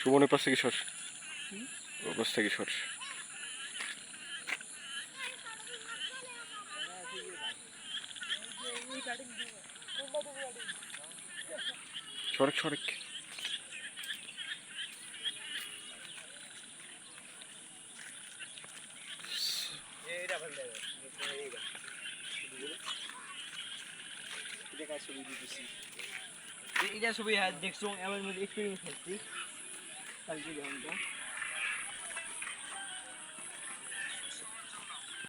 সুমনের পাশ থেকে সর। ওর পাশ থেকে সর। সরেক সরেক। এটা ছবি হ্যাঁ দেখছ আমার মধ্যে এক্সপিরিয়েন্স হচ্ছে কালকে যেমনটা।